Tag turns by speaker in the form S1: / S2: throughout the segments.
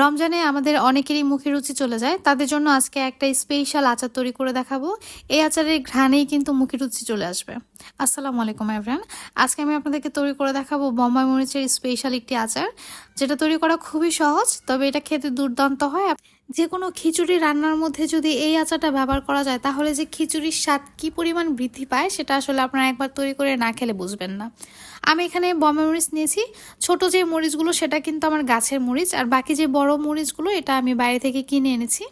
S1: রমজানে আমাদের অনেকেরই মুখে রুচি চলে যায়। তাদের জন্য আজকে একটা স্পেশাল আচার তৈরি করে দেখাবো। এই আচারের ঘ্রাণেই কিন্তু মুখে রুচি চলে আসবে। আসসালামু আলাইকুম এভরান আজকে আমি আপনাদেরকে তৈরি করে দেখাবো বোম্বাই মরিচের স্পেশাল একটি আচার। যেটা তৈরি করা খুবই সহজ, তবে এটা খেতে দুর্দান্ত হয়। যে কোনো খিচুড়ি রান্নার মধ্যে যদি এই আচারটা ব্যবহার করা যায়, তাহলে যে খিচুড়ির স্বাদ কী পরিমাণ বৃদ্ধি পায় সেটা আসলে আপনারা একবার তৈরি করে না খেলে বুঝবেন না। আমি এখানে বম্বে মরিচ নিয়েছি। ছোট যে মরিচগুলো, সেটা কিন্তু আমার গাছের মরিচ। আর বাকি যে বড় মরিচগুলো, এটা আমি বাইরে থেকে কিনে এনেছি।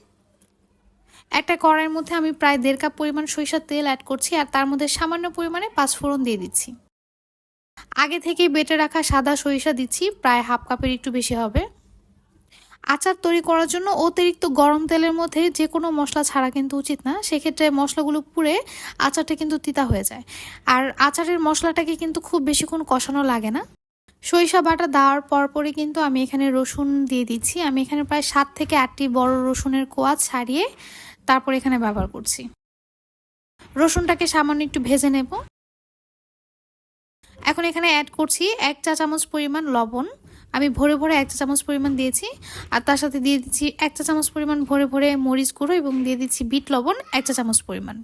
S1: একটা কড়াইয়ের মধ্যে আমি প্রায় দেড় কাপ পরিমাণ সরিষার তেল অ্যাড করছি আর তার মধ্যে সামান্য পরিমাণে পাঁচফোড়ন দিয়ে দিচ্ছি। আগে থেকে বেটে রাখা সাদা সরিষা দিচ্ছি, প্রায় হাফ কাপের একটু বেশি হবে। আচার তৈরি করার জন্য অতিরিক্ত গরম তেলের মধ্যে যে কোনো মশলা ছাড়া কিন্তু উচিত না। সেক্ষেত্রে মশলাগুলো পুড়ে আচারটা কিন্তু তিতা হয়ে যায়। আর আচারের মশলাটাকে কিন্তু খুব বেশিক্ষণ কষানো লাগে না। সরিষা বাটা দেওয়ার পরপরই কিন্তু আমি এখানে রসুন দিয়ে দিচ্ছি। আমি এখানে প্রায় সাত থেকে আটটি বড় রসুনের কোয়া ছাড়িয়ে তারপর এখানে ব্যবহার করছি। রসুনটাকে সামান্য একটু ভেজে নেব। এখন এখানে অ্যাড করছি এক চা চামচ পরিমাণ লবণ। আমি ভরে ভরে এক চামচ পরিমাণ দিয়েছি, আর তার সাথে দিয়ে দিচ্ছি এক চা চামচ পরিমাণ ভরে ভরে মরিচ গুঁড়ো এবং দিয়ে দিচ্ছি বিট লবণ, এক চা চামচ পরিমাণ।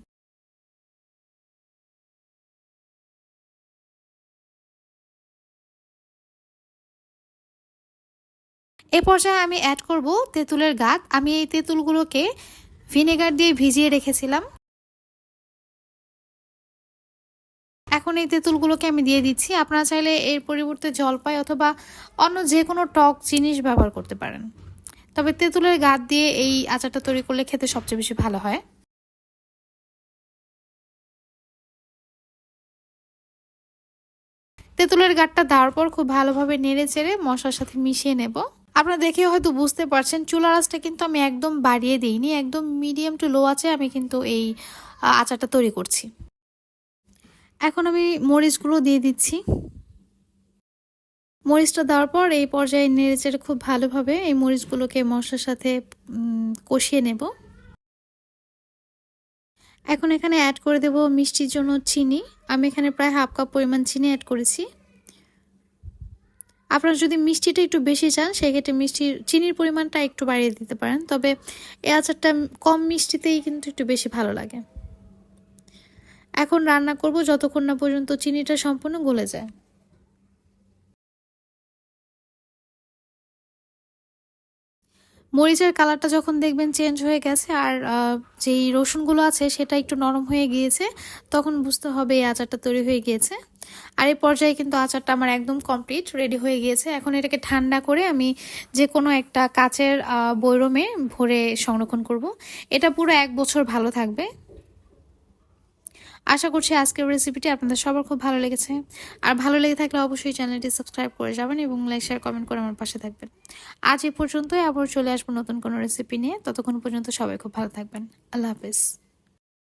S1: এ পর্যায়ে আমি অ্যাড করব তেঁতুলের গাছ আমি এই তেঁতুলগুলোকে ভিনেগার দিয়ে ভিজিয়ে রেখেছিলাম। এখন এই তেঁতুলগুলোকে আমি দিয়ে দিচ্ছি। আপনারা চাইলে এর পরিবর্তে জলপাই অথবা অন্য যে কোনো টক জিনিস ব্যবহার করতে পারেন। তবে তেঁতুলের গাছ দিয়ে এই আচারটা তৈরি করলে খেতে সবচেয়ে বেশি ভালো হয়। তেঁতুলের গাঠটা দেওয়ার পর খুব ভালোভাবে নেড়ে চেড়ে মশলার সাথে মিশিয়ে নেব। আপনারা দেখে হয়তো বুঝতে পারছেন, চুলা আঁচটা কিন্তু আমি একদম বাড়িয়ে দিইনি, একদম মিডিয়াম টু লো আছে আমি কিন্তু এই আচারটা তৈরি করছি। এখন আমি মরিচগুলো দিয়ে দিচ্ছি। মরিচটা দেওয়ার পর এই পর্যায়ে নেড়েচেড়ে খুব ভালোভাবে এই মরিচগুলোকে মশলার সাথে কষিয়ে নেব। এখন এখানে অ্যাড করে দেব মিষ্টির জন্য চিনি। আমি এখানে প্রায় হাফ কাপ পরিমাণ চিনি অ্যাড করেছি। আপনারা যদি মিষ্টিটা একটু বেশি চান, সেক্ষেত্রে মিষ্টির, চিনির পরিমাণটা একটু বাড়িয়ে দিতে পারেন। তবে এ আচারটা কম মিষ্টিতেই কিন্তু একটু বেশি ভালো লাগে। এখন রান্না করব যতক্ষণ না পর্যন্ত চিনিটা সম্পূর্ণ গলে যায়। মরিচের কালারটা যখন দেখবেন চেঞ্জ হয়ে গেছে আর যেই রসুনগুলো আছে সেটা একটু নরম হয়ে গিয়েছে, তখন বুঝতে হবে এই আচারটা তৈরি হয়ে গিয়েছে। আর এই পর্যায়ে কিন্তু আচারটা আমার একদম কমপ্লিট রেডি হয়ে গিয়েছে। এখন এটাকে ঠান্ডা করে আমি যে কোনো একটা কাচের বৈরমে ভরে সংরক্ষণ করব। এটা পুরো এক বছর ভালো থাকবে। আশা করছি আজকের রেসিপিটি আপনাদের সবার খুব ভালো লেগেছে। আর ভালো লেগে থাকলে অবশ্যই চ্যানেলটি সাবস্ক্রাইব করে যাবেন এবং লাইক শেয়ার কমেন্ট করে আমার পাশে থাকবেন। আজ এ পর্যন্তই, আবার চলে আসব নতুন কোনো রেসিপি নিয়ে। ততক্ষণ পর্যন্ত সবাই খুব ভালো থাকবেন। আল্লাহ হাফিজ।